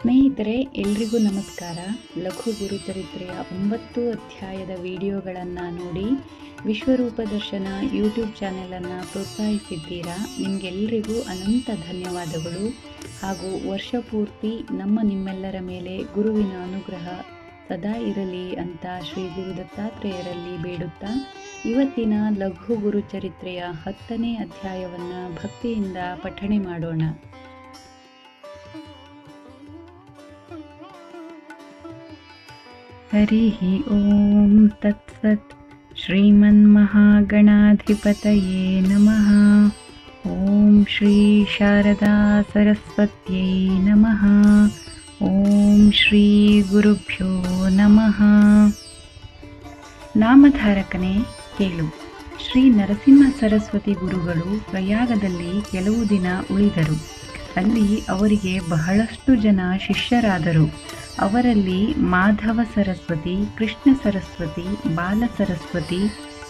ಸ್ನೇಹಿತರೆ, ಎಲ್ರಿಗೂ ನಮಸ್ಕಾರ. ಲಘು ಗುರುಚರಿತ್ರೆಯ ಒಂಬತ್ತು ಅಧ್ಯಾಯದ ವಿಡಿಯೋಗಳನ್ನು ನೋಡಿ ವಿಶ್ವರೂಪ ದರ್ಶನ ಯೂಟ್ಯೂಬ್ ಚಾನೆಲನ್ನು ಪ್ರೋತ್ಸಾಹಿಸಿದ್ದೀರಾ? ನಿಮಗೆಲ್ಲರಿಗೂ ಅನಂತ ಧನ್ಯವಾದಗಳು. ಹಾಗೂ ವರ್ಷ ಪೂರ್ತಿ ನಮ್ಮ ನಿಮ್ಮೆಲ್ಲರ ಮೇಲೆ ಗುರುವಿನ ಅನುಗ್ರಹ ಸದಾ ಇರಲಿ ಅಂತ ಶ್ರೀ ಗುರು ದತ್ತಾತ್ರೇಯರಲ್ಲಿ ಬೇಡುತ್ತಾ, ಇವತ್ತಿನ ಲಘು ಗುರುಚರಿತ್ರೆಯ ಹತ್ತನೇ ಅಧ್ಯಾಯವನ್ನು ಭಕ್ತಿಯಿಂದ ಪಠಣೆ ಮಾಡೋಣ. ಓಂ ತತ್ಸತ್ श्रीमन्महागणाधिपतये ನಮಃ ಓಂ ಶ್ರೀ ಶಾರದಾ ಸರಸ್ವತ್ಯೈ ನಮಃ ಓಂ ಶ್ರೀ ಗುರುಭ್ಯೋ ನಮಃ ನಾಮಧಾರಕನೇ ಕೇಳು. ಶ್ರೀ ನರಸಿಂಹ ಸರಸ್ವತಿ ಗುರುಗಳು ಪ್ರಯಾಗದಲ್ಲಿ ಕೆಲವು ದಿನ ಉಳಿದರು. ಅಲ್ಲಿ ಅವರಿಗೆ ಬಹಳಷ್ಟು ಜನ ಶಿಷ್ಯರಾದರು. ಅವರಲ್ಲಿ ಮಾಧವ ಸರಸ್ವತಿ, ಕೃಷ್ಣ ಸರಸ್ವತಿ, ಬಾಲ ಸರಸ್ವತಿ,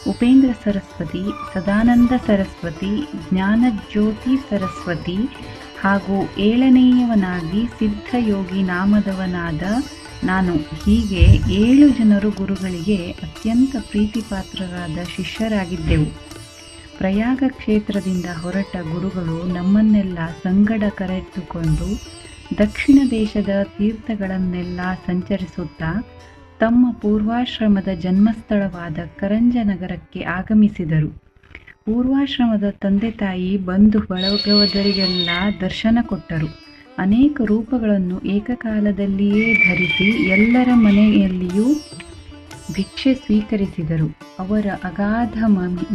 ಉಪೇಂದ್ರ ಸರಸ್ವತಿ, ಸದಾನಂದ ಸರಸ್ವತಿ, ಜ್ಞಾನಜ್ಯೋತಿ ಸರಸ್ವತಿ ಹಾಗೂ ಏಳನೆಯವನಾಗಿ ಸಿದ್ಧಯೋಗಿ ನಾಮದವನಾದ ನಾನು. ಹೀಗೆ ಏಳು ಜನರು ಗುರುಗಳಿಗೆ ಅತ್ಯಂತ ಪ್ರೀತಿಪಾತ್ರರಾದ ಶಿಷ್ಯರಾಗಿದ್ದೆವು. ಪ್ರಯಾಗ ಕ್ಷೇತ್ರದಿಂದ ಹೊರಟ ಗುರುಗಳು ನಮ್ಮನ್ನೆಲ್ಲ ಸಂಗಡ ಕರೆದುಕೊಂಡು ದಕ್ಷಿಣ ದೇಶದ ತೀರ್ಥಗಳನ್ನೆಲ್ಲ ಸಂಚರಿಸುತ್ತಾ ತಮ್ಮ ಪೂರ್ವಾಶ್ರಮದ ಜನ್ಮಸ್ಥಳವಾದ ಕರಂಜನಗರಕ್ಕೆ ಆಗಮಿಸಿದರು. ಪೂರ್ವಾಶ್ರಮದ ತಂದೆ ತಾಯಿ ಬಂಧು ಬಳಗವದರಿಗೆಲ್ಲ ದರ್ಶನ ಕೊಟ್ಟರು. ಅನೇಕ ರೂಪಗಳನ್ನು ಏಕಕಾಲದಲ್ಲಿಯೇ ಧರಿಸಿ ಎಲ್ಲರ ಮನೆಯಲ್ಲಿಯೂ ಭಿಕ್ಷೆ ಸ್ವೀಕರಿಸಿದರು. ಅವರ ಅಗಾಧ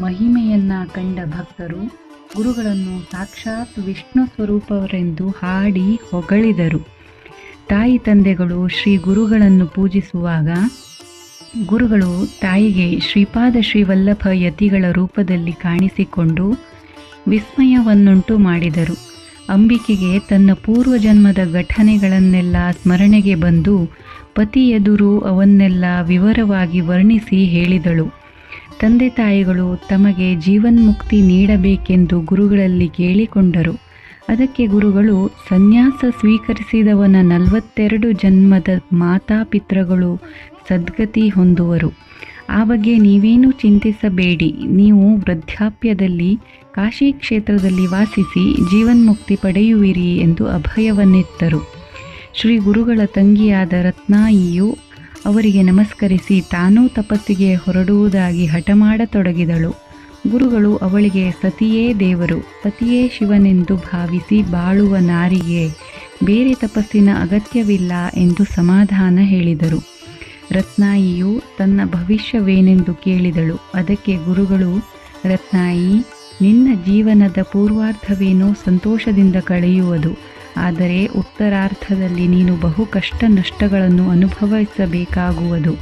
ಮಹಿಮೆಯನ್ನ ಕಂಡ ಭಕ್ತರು ಗುರುಗಳನ್ನು ಸಾಕ್ಷಾತ್ ವಿಷ್ಣು ಸ್ವರೂಪವರೆಂದು ಹಾಡಿ ಹೊಗಳಿದರು. ತಾಯಿ ತಂದೆಗಳು ಶ್ರೀ ಗುರುಗಳನ್ನು ಪೂಜಿಸುವಾಗ ಗುರುಗಳು ತಾಯಿಗೆ ಶ್ರೀಪಾದ ಶ್ರೀವಲ್ಲಭ ಯತಿಗಳ ರೂಪದಲ್ಲಿ ಕಾಣಿಸಿಕೊಂಡು ವಿಸ್ಮಯವನ್ನುಂಟು ಮಾಡಿದರು. ಅಂಬಿಕೆಗೆ ತನ್ನ ಪೂರ್ವಜನ್ಮದ ಘಟನೆಗಳನ್ನೆಲ್ಲ ಸ್ಮರಣೆಗೆ ಬಂದು ಪತಿ ಅವನ್ನೆಲ್ಲ ವಿವರವಾಗಿ ವರ್ಣಿಸಿ ಹೇಳಿದಳು. ತಂದೆ ತಾಯಿಗಳು ತಮಗೆ ಜೀವನ್ಮುಕ್ತಿ ನೀಡಬೇಕೆಂದು ಗುರುಗಳಲ್ಲಿ ಕೇಳಿಕೊಂಡರು. ಅದಕ್ಕೆ ಗುರುಗಳು, ಸನ್ಯಾಸ ಸ್ವೀಕರಿಸಿದವನ ನಲವತ್ತೆರಡು ಜನ್ಮದ ಮಾತಾಪಿತೃಗಳು ಸದ್ಗತಿ ಹೊಂದುವರು. ಆ ಬಗ್ಗೆ ನೀವೇನು ಚಿಂತಿಸಬೇಡಿ. ನೀವು ವೃದ್ಧಾಪ್ಯದಲ್ಲಿ, ಕಾಶಿ ಕ್ಷೇತ್ರದಲ್ಲಿ ವಾಸಿಸಿ ಜೀವನ್ಮುಕ್ತಿ ಪಡೆಯುವಿರಿ ಎಂದು ಅಭಯವನ್ನಿತ್ತರು. ಶ್ರೀ ಗುರುಗಳ ತಂಗಿಯಾದ ರತ್ನಾಯಿಯು ಅವರಿಗೆ ನಮಸ್ಕರಿಸಿ ತಾನೂ ತಪಸ್ಸಿಗೆ ಹೊರಡುವುದಾಗಿ ಹಠ ಮಾಡತೊಡಗಿದಳು. ಗುರುಗಳು ಅವಳಿಗೆ, ಸತಿಯೇ ದೇವರು, ಸತಿಯೇ ಶಿವನೆಂದು ಭಾವಿಸಿ ಬಾಳುವ ನಾರಿಗೆ ಬೇರೆ ತಪಸ್ಸಿನ ಅಗತ್ಯವಿಲ್ಲ ಎಂದು ಸಮಾಧಾನ ಹೇಳಿದರು. ರತ್ನಾಯಿಯು ತನ್ನ ಭವಿಷ್ಯವೇನೆಂದು ಕೇಳಿದಳು. ಅದಕ್ಕೆ ಗುರುಗಳು, ರತ್ನಾಯಿ, ನಿನ್ನ ಜೀವನದ ಪೂರ್ವಾರ್ಧವೇನೋ ಸಂತೋಷದಿಂದ ಕಳೆಯುವುದು. ಆದರೆ ಉತ್ತರಾರ್ಥದಲ್ಲಿ ನೀನು ಬಹು ಕಷ್ಟ ನಷ್ಟಗಳನ್ನು ಅನುಭವಿಸಬೇಕಾಗುವುದು.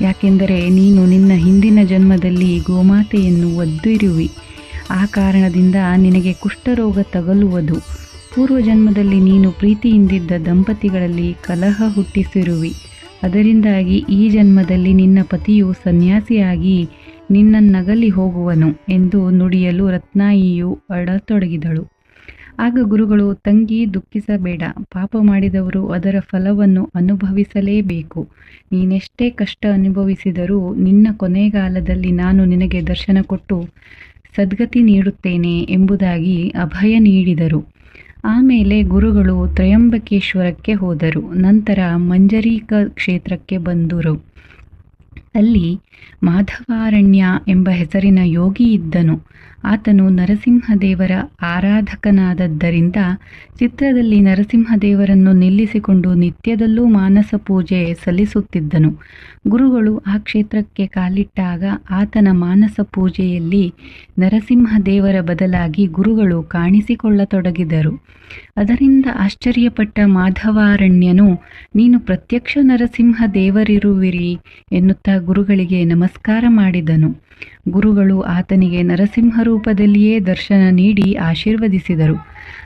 ಯಾಕೆಂದರೆ ನೀನು ನಿನ್ನ ಹಿಂದಿನ ಜನ್ಮದಲ್ಲಿ ಗೋಮಾತೆಯನ್ನು ಒದ್ದಿರುವಿ. ಆ ಕಾರಣದಿಂದ ನಿನಗೆ ಕುಷ್ಠರೋಗ ತಗಲುವುದು. ಪೂರ್ವಜನ್ಮದಲ್ಲಿ ನೀನು ಪ್ರೀತಿಯಿಂದಿದ್ದ ದಂಪತಿಗಳಲ್ಲಿ ಕಲಹ ಹುಟ್ಟಿಸಿರುವಿ. ಅದರಿಂದಾಗಿ ಈ ಜನ್ಮದಲ್ಲಿ ನಿನ್ನ ಪತಿಯು ಸನ್ಯಾಸಿಯಾಗಿ ನಿನ್ನನ್ನಗಲಿ ಹೋಗುವನು ಎಂದು ನುಡಿಯಲು ರತ್ನಾಯಿಯು ಅಡತೊಡಗಿದಳು. ಆಗ ಗುರುಗಳು, ತಂಗಿ, ದುಃಖಿಸಬೇಡ. ಪಾಪ ಮಾಡಿದವರು ಅದರ ಫಲವನ್ನು ಅನುಭವಿಸಲೇಬೇಕು. ನೀನೆಷ್ಟೇ ಕಷ್ಟ ಅನುಭವಿಸಿದರೂ ನಿನ್ನ ಕೊನೆಗಾಲದಲ್ಲಿ ನಾನು ನಿನಗೆ ದರ್ಶನ ಕೊಟ್ಟು ಸದ್ಗತಿ ನೀಡುತ್ತೇನೆ ಎಂಬುದಾಗಿ ಅಭಯ ನೀಡಿದರು. ಆಮೇಲೆ ಗುರುಗಳು ತ್ರಯಂಬಕೇಶ್ವರಕ್ಕೆ ಹೋದರು. ನಂತರ ಮಂಜರೀಕ ಕ್ಷೇತ್ರಕ್ಕೆ ಬಂದರು. ಅಲ್ಲಿ ಮಾಧವಾರಣ್ಯ ಎಂಬ ಹೆಸರಿನ ಯೋಗಿ ಇದ್ದನು. ಆತನು ನರಸಿಂಹದೇವರ ಆರಾಧಕನಾದದ್ದರಿಂದ ಚಿತ್ರದಲ್ಲಿ ನರಸಿಂಹದೇವರನ್ನು ನಿಲ್ಲಿಸಿಕೊಂಡು ನಿತ್ಯದಲ್ಲೂ ಮಾನಸ ಪೂಜೆ ಸಲ್ಲಿಸುತ್ತಿದ್ದನು. ಗುರುಗಳು ಆ ಕ್ಷೇತ್ರಕ್ಕೆ ಕಾಲಿಟ್ಟಾಗ ಆತನ ಮಾನಸ ಪೂಜೆಯಲ್ಲಿ ನರಸಿಂಹದೇವರ ಬದಲಾಗಿ ಗುರುಗಳು ಕಾಣಿಸಿಕೊಳ್ಳತೊಡಗಿದರು. ಅದರಿಂದ ಆಶ್ಚರ್ಯಪಟ್ಟ ಮಾಧವಾರಣ್ಯನು, ನೀನು ಪ್ರತ್ಯಕ್ಷ ನರಸಿಂಹ ದೇವರಿರುವಿರಿ ಎನ್ನುತ್ತಾ ಗುರುಗಳಿಗೆ ನಮಸ್ಕಾರ ಮಾಡಿದನು. ಗುರುಗಳು ಆತನಿಗೆ ನರಸಿಂಹ ರೂಪದಲ್ಲಿಯೇ ದರ್ಶನ ನೀಡಿ ಆಶೀರ್ವದಿಸಿದರು.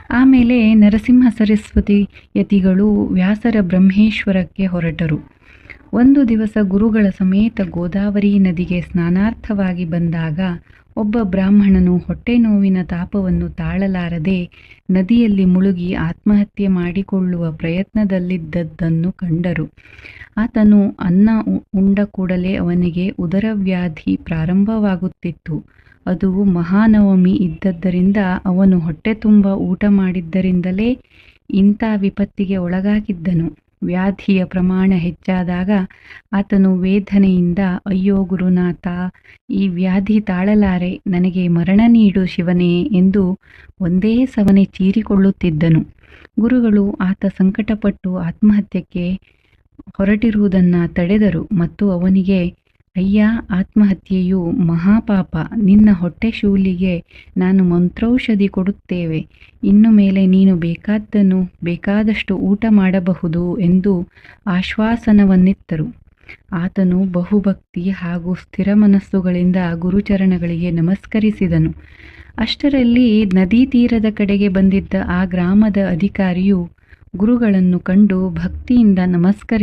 ಆಮೇಲೆ ನರಸಿಂಹ ಸರಸ್ವತಿ ಯತಿಗಳು ವ್ಯಾಸರ ಬ್ರಹ್ಮೇಶ್ವರಕ್ಕೆ ಹೊರಟರು. ಒಂದು ದಿವಸ ಗುರುಗಳ ಸಮೇತ ಗೋದಾವರಿ ನದಿಗೆ ಸ್ನಾನಾರ್ಥವಾಗಿ ಬಂದಾಗ ಒಬ್ಬ ಬ್ರಾಹ್ಮಣನು ಹೊಟ್ಟೆ ನೋವಿನ ತಾಪವನ್ನು ತಾಳಲಾರದೆ ನದಿಯಲ್ಲಿ ಮುಳುಗಿ ಆತ್ಮಹತ್ಯೆ ಮಾಡಿಕೊಳ್ಳುವ ಪ್ರಯತ್ನದಲ್ಲಿದ್ದದ್ದನ್ನು ಕಂಡರು. ಆತನು ಅನ್ನ ಉಂಡ ಕೂಡಲೇ ಅವನಿಗೆ ಉದರವ್ಯಾಧಿ ಪ್ರಾರಂಭವಾಗುತ್ತಿತ್ತು. ಅದು ಮಹಾನವಮಿ ಇದ್ದದ್ದರಿಂದ ಅವನು ಹೊಟ್ಟೆ ತುಂಬ ಊಟ ಮಾಡಿದ್ದರಿಂದಲೇ ಇಂಥ ವಿಪತ್ತಿಗೆ ಒಳಗಾಗಿದ್ದನು. ವ್ಯಾಧಿಯ ಪ್ರಮಾಣ ಹೆಚ್ಚಾದಾಗ ಆತನು ವೇದನೆಯಿಂದ, ಅಯ್ಯೋ ಗುರುನಾಥ, ಈ ವ್ಯಾಧಿ ತಾಳಲಾರೆ, ನನಗೆ ಮರಣ ನೀಡು ಶಿವನೇ ಎಂದು ಒಂದೇ ಸವನೆ ಚೀರಿಕೊಳ್ಳುತ್ತಿದ್ದನು. ಗುರುಗಳು ಆತ ಸಂಕಟಪಟ್ಟು ಆತ್ಮಹತ್ಯಕ್ಕೆ ಹೊರಟಿರುವುದನ್ನು ತಡೆದರು ಮತ್ತು ಅವನಿಗೆ ಅಯ್ಯ, ಆತ್ಮಹತ್ಯೆಯು ಮಹಾಪಾಪ. ನಿನ್ನ ಹೊಟ್ಟೆ ಶೂಲಿಗೆ ನಾನು ಮಂತ್ರೌಷಧಿ ಕೊಡುತ್ತೇವೆ. ಇನ್ನು ಮೇಲೆ ನೀನು ಬೇಕಾದ್ದನ್ನು, ಬೇಕಾದಷ್ಟು ಊಟ ಮಾಡಬಹುದು ಎಂದು ಆಶ್ವಾಸನವನ್ನಿತ್ತರು. ಆತನು ಬಹುಭಕ್ತಿ ಹಾಗೂ ಸ್ಥಿರ ಮನಸ್ಸುಗಳಿಂದ ಗುರುಚರಣಗಳಿಗೆ ನಮಸ್ಕರಿಸಿದನು. ಅಷ್ಟರಲ್ಲಿ ನದಿ ತೀರದ ಕಡೆಗೆ ಬಂದಿದ್ದ ಆ ಗ್ರಾಮದ ಅಧಿಕಾರಿಯು ಗುರುಗಳನ್ನು ಕಂಡು ಭಕ್ತಿಯಿಂದ ನಮಸ್ಕರಿಸಿ